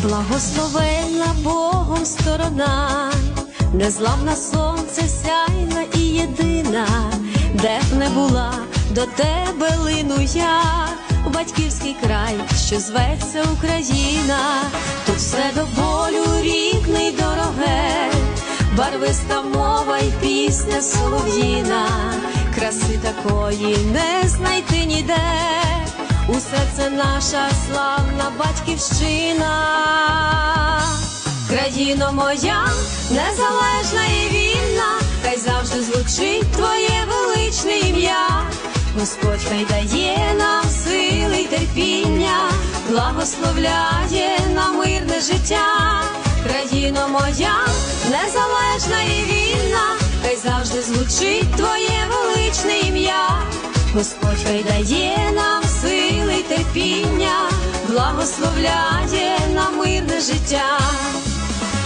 Благословенна Богом сторона, незламна сонце сяйна і єдина, де б не була до тебе лину я, батьківський край, що зветься Україна, тут все до болю рідне й дороге, барвиста мова й пісня солов'їна, краси такої не знайти ніде. Усе це наша славна батьківщина, країно моя, незалежна і вільна, хай завжди звучить твоє величне ім'я. Господь хай дає нам сили й терпіння, благословляє на мирне життя, країно моя, незалежна і вільна, хай завжди звучить твоє величне ім'я. Господь хай дає нам терпіння, благословляє на мирне життя.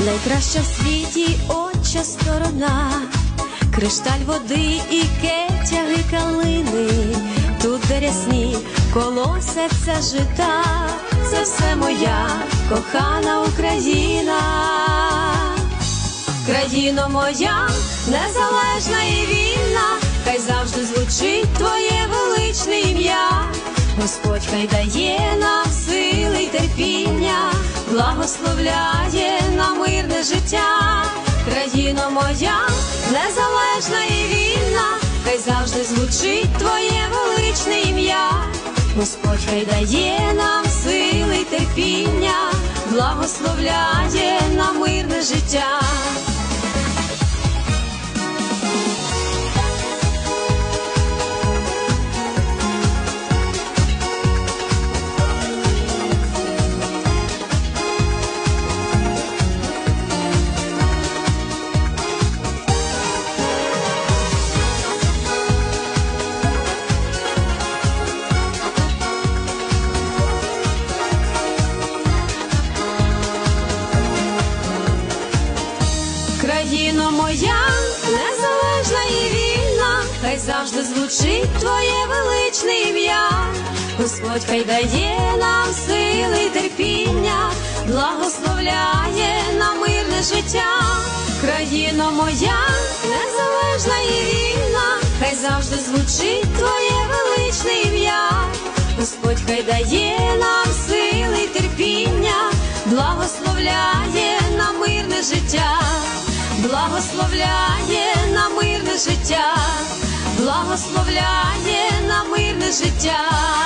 Найкраща в світі отча сторона, кришталь води і кетяги калини, тут де рясні колосяться жита, це все моя кохана Україна. Країно моя, незалежна і вільна, хай дає нам сили й терпіння, благословляє на мирне життя. Країно моя, незалежна і вільна, хай завжди звучить твоє величне ім'я. Господь хай дає нам сили й терпіння, благословляє на мирне життя. Країно моя, незалежна і вільна, хай завжди звучить твоє величне ім'я. Господь хай дає нам сили й терпіння, благословляє на мирне життя. Країно моя, незалежна і вільна, хай завжди звучить твоє величне ім'я. Господь хай дає нам благословляє на мирне життя, благословляє на мирне життя.